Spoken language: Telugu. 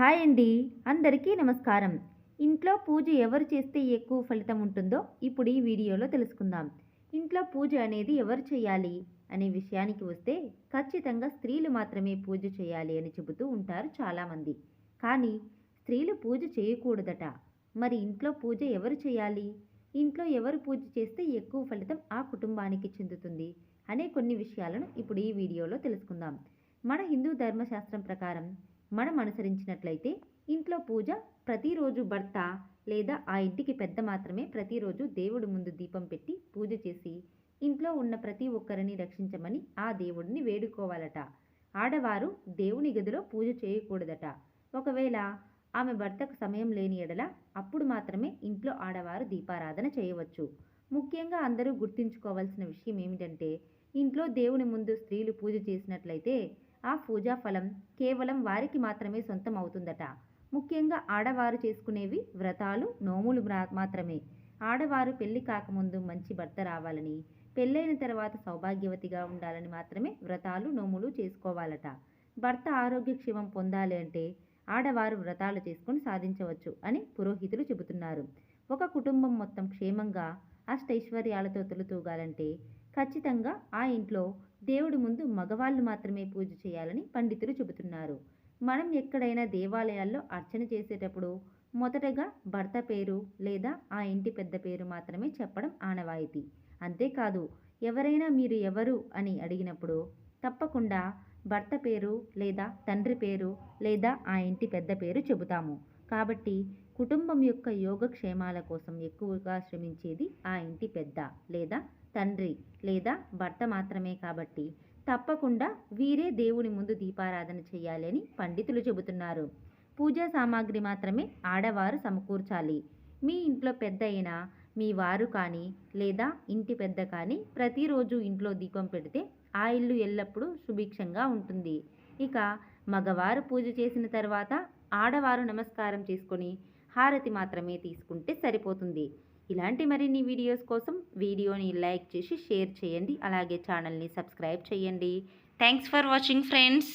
హాయ్ అండి అందరికీ నమస్కారం. ఇంట్లో పూజ ఎవరు చేస్తే ఎక్కువ ఫలితం ఉంటుందో ఇప్పుడు ఈ వీడియోలో తెలుసుకుందాం. ఇంట్లో పూజ అనేది ఎవరు చేయాలి అనే విషయానికి వస్తే ఖచ్చితంగా స్త్రీలు మాత్రమే పూజ చేయాలి అని చెబుతూ ఉంటారు చాలామంది. కానీ స్త్రీలు పూజ చేయకూడదట. మరి ఇంట్లో పూజ ఎవరు చేయాలి? ఇంట్లో ఎవరు పూజ చేస్తే ఎక్కువ ఫలితం ఆ కుటుంబానికి చెందుతుంది అనే కొన్ని విషయాలను ఇప్పుడు ఈ వీడియోలో తెలుసుకుందాం. మన హిందూ ధర్మశాస్త్రం ప్రకారం మనం అనుసరించినట్లయితే ఇంట్లో పూజ ప్రతిరోజు భర్త లేదా ఆ ఇంటికి పెద్ద మాత్రమే ప్రతిరోజు దేవుడి ముందు దీపం పెట్టి పూజ చేసి ఇంట్లో ఉన్న ప్రతి ఒక్కరిని రక్షించమని ఆ దేవుడిని వేడుకోవాలట. ఆడవారు దేవుని గదిలో పూజ చేయకూడదట. ఒకవేళ ఆమె భర్తకు సమయం లేని ఎడల అప్పుడు మాత్రమే ఇంట్లో ఆడవారు దీపారాధన చేయవచ్చు. ముఖ్యంగా అందరూ గుర్తుంచుకోవాల్సిన విషయం ఏమిటంటే ఇంట్లో దేవుని ముందు స్త్రీలు పూజ చేసినట్లయితే ఆ పూజా ఫలం కేవలం వారికి మాత్రమే సొంతం అవుతుందట ముఖ్యంగా ఆడవారు చేసుకునేవి వ్రతాలు నోములు మ్రా- మాత్రమే. ఆడవారు పెళ్ళి కాకముందు మంచి భర్త రావాలని పెళ్ళైన తర్వాత సౌభాగ్యవతిగా ఉండాలని మాత్రమే వ్రతాలు నోములు చేసుకోవాలట. భర్త ఆరోగ్యక్షేమం పొందాలి అంటే ఆడవారు వ్రతాలు చేసుకుని సాధించవచ్చు అని పురోహితులు చెబుతున్నారు. ఒక కుటుంబం మొత్తం క్షేమంగా అష్టైశ్వర్యాలతో తొలుతూగాలంటే ఖచ్చితంగా ఆ ఇంట్లో దేవుడి ముందు మగవాళ్ళు మాత్రమే పూజ చేయాలని పండితులు చెబుతున్నారు. మనం ఎక్కడైనా దేవాలయాల్లో అర్చన చేసేటప్పుడు మొదటగా భర్త పేరు లేదా ఆ ఇంటి పెద్ద పేరు మాత్రమే చెప్పడం ఆనవాయితీ. అంతేకాదు ఎవరైనా మీరు ఎవరు అని అడిగినప్పుడు తప్పకుండా భర్త పేరు లేదా తండ్రి పేరు లేదా ఆ ఇంటి పెద్ద పేరు చెబుతాము. కాబట్టి కుటుంబం యొక్క యోగక్షేమాల కోసం ఎక్కువగా శ్రమించేది ఆ ఇంటి పెద్ద లేదా తండ్రి లేదా భర్త మాత్రమే కాబట్టి తప్పకుండా వీరే దేవుని ముందు దీపారాధన చేయాలి అని పండితులు చెబుతున్నారు. పూజా సామాగ్రి మాత్రమే ఆడవారు సమకూర్చాలి. మీ ఇంట్లో పెద్ద అయినా మీ వారు కానీ లేదా ఇంటి పెద్ద కానీ ప్రతిరోజు ఇంట్లో దీపం పెడితే ఆ ఇల్లు ఎల్లప్పుడూ సుభిక్షంగా ఉంటుంది. ఇక మగవారు పూజ చేసిన తర్వాత ఆడవారు నమస్కారం చేసుకొని హారతి మాత్రమే తీసుకుంటే సరిపోతుంది. ఇలాంటి మరిన్ని వీడియోస్ కోసం వీడియోని లైక్ చేసి షేర్ చేయండి. అలాగే ఛానల్ని సబ్స్క్రైబ్ చేయండి. Thanks for watching friends